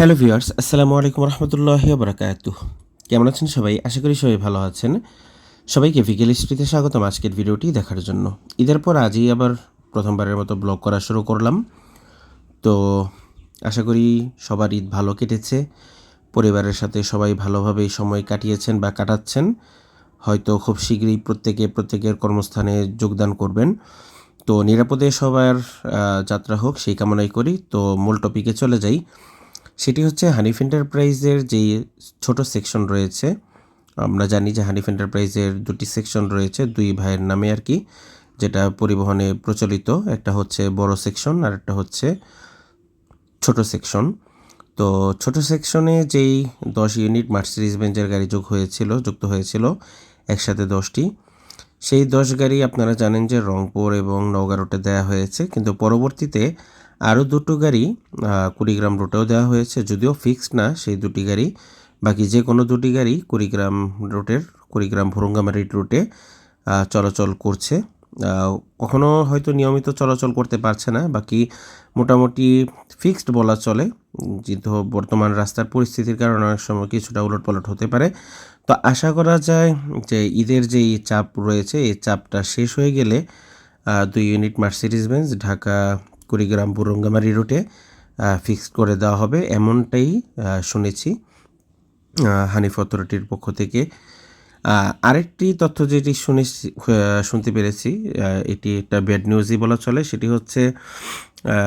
Hello viewers, আসসালামু আলাইকুম রহমতুল্লাহি বারাকাতু কেমন আছেন সবাই? আশা করি সবাই ভালো আছেন। সবাইকে ভিকেল স্ট্রিতে স্বাগতম আজকের ভিডিওটি দেখার জন্য। ঈদের পর আজই আবার প্রথমবারের মতো ব্লগ করা শুরু করলাম। তো আশা করি সবার ঈদ ভালো কেটেছে। পরিবারের সাথে সবাই ভালোভাবেই সময় কাটিয়েছেন বা কাটাচ্ছেন। হয়তো খুব শীঘ্রই প্রত্যেকে প্রত্যেকের কর্মস্থানে যোগদান করবেন। তো নিরাপদে সবার যাত্রা হোক, সেই কামনাই করি। তো মূল টপিকে চলে যাই। সেটি হচ্ছে হানিফ এন্টারপ্রাইজের যে ছোট সেকশন রয়েছে, আমরা জানি যে হানিফ এন্টারপ্রাইজের দুটি সেকশন রয়েছে, দুই ভাইয়ের নামে আর কি, যেটা পরিবহনে প্রচলিত। একটা হচ্ছে বড় সেকশন আর একটা হচ্ছে ছোট সেকশন। তো ছোট সেকশনে যেই দশ ইউনিট মার্সিডিজ বেঞ্জের গাড়ি যোগ হয়েছিল, যুক্ত হয়েছিল একসাথে দশটি, সেই দশ গাড়ি আপনারা জানেন যে রংপুর এবং নওগাঁ রুটে দেওয়া হয়েছে, কিন্তু পরবর্তীতে আরও দুটো গাড়ি কুড়িগ্রাম রুটেও দেওয়া হয়েছে, যদিও ফিক্সড না সেই দুটি গাড়ি। বাকি যে কোনো দুটি গাড়ি কুড়িগ্রাম রুটের কুড়িগ্রাম ভুরুঙ্গামারি রুটে চলাচল করছে। কখনো হয়তো নিয়মিত চলাচল করতে পারছে না, বাকি মোটামুটি ফিক্সড বলা চলে। যেহেতু বর্তমান রাস্তার পরিস্থিতির কারণে অনেক সময় কিছুটা উলটপালট হতে পারে। তো আশা করা যায় যে ঈদের যেই চাপ রয়েছে, এই চাপটা শেষ হয়ে গেলে দুই unit Mercedes Benz Dhaka Kurigram Burungamari রুটে ফিক্সড করে দেওয়া হবে। এমনটাই শুনেছি হানিফ অথরিটির পক্ষ থেকে। আরেকটি তথ্য যেটি শুনে শুনতে পেরেছি এটি একটা ব্যাড নিউজই বলা চলে, সেটি হচ্ছে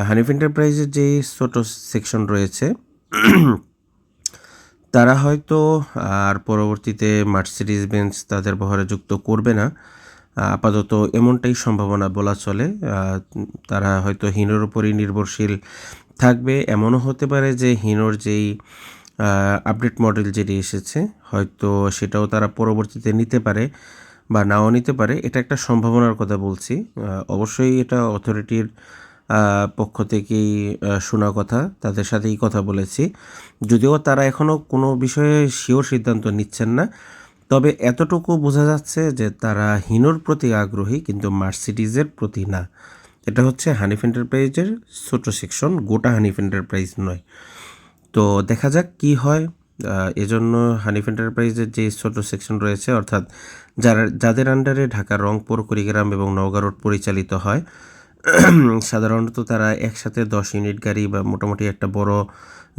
হানিফ এন্টারপ্রাইজের যে ছোট সেকশন রয়েছে, তারা হয়তো আর পরবর্তীতে মার্সিডিজ বেঞ্চ তাদের বহরে যুক্ত করবে না। আপাতত এমনটাই সম্ভাবনা বলা চলে। তারা হয়তো হিনোর উপরই নির্ভরশীল থাকবে। এমনও হতে পারে যে হিনোর যেই আপডেট মডেল যেটি এসেছে, হয়তো সেটাও তারা পরবর্তীতে নিতে পারে বা নাও নিতে পারে। এটা একটা সম্ভাবনার কথা বলছি। অবশ্যই এটা অথরিটির পক্ষ থেকেই শোনা কথা, তাদের সাথেই কথা বলেছি। যদিও তারা এখনও কোনো বিষয়ে শিওর সিদ্ধান্ত নিচ্ছেন না। তবে এতটুকু বোঝা যাচ্ছে যে তারা হিনোর প্রতি আগ্রহী কিন্তু মার্সিডিজের প্রতি না। এটা হচ্ছে হানিফ এন্টারপ্রাইজের ছোট সেকশন, গোটা হানিফ এন্টারপ্রাইজ নয়। তো দেখা যাক কি হয়। এজন্য হানিফ এন্টারপ্রাইজের যে ছোট সেকশন রয়েছে, অর্থাৎ যারা, যাদের আন্ডারে ঢাকা, রংপুর, কুড়িগ্রাম এবং নওগাঁ রোড পরিচালিত হয়, সাধারণত তারা একসাথে দশ ইউনিট গাড়ি বা মোটামুটি একটা বড়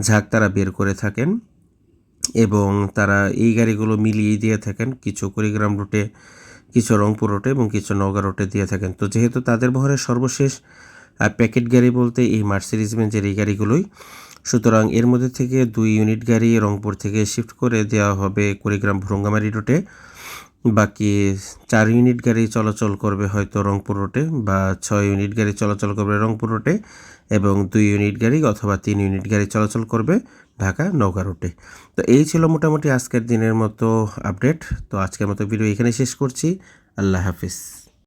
ঝাঁক তারা বের করে থাকেন। এবং তারা এই গাড়িগুলো মিলিয়ে দিয়ে থাকেন। কিছু কুড়িগ্রাম রুটে, কিছু রংপুর রুটে এবং কিছু নওগাঁ রুটে দিয়ে থাকেন। তো যেহেতু তাদের ভরে সর্বশেষ প্যাকেট গাড়ি বলতে এই মার্সিডিজ বেঞ্জের এই গাড়িগুলোই। সুতরাং এর মধ্যে থেকে দুই ইউনিট গাড়ি রংপুর থেকে শিফট করে দেওয়া হবে কুড়িগ্রাম ভুরঙ্গামারি রুটে। বাকি চার ইউনিট গাড়ি চলাচল করবে হয়তো রংপুর রোডে বা ছয় ইউনিট গাড়ি চলাচল করবে রংপুর রোডে এবং দুই ইউনিট গাড়ি অথবা তিন ইউনিট গাড়ি চলাচল করবে ঢাকা নৌকা রুটে তো এই ছিল মোটামুটি আজকের দিনের মতো আপডেট তো আজকের মতো ভিডিও এখানে শেষ করছি। আল্লাহ হাফিজ।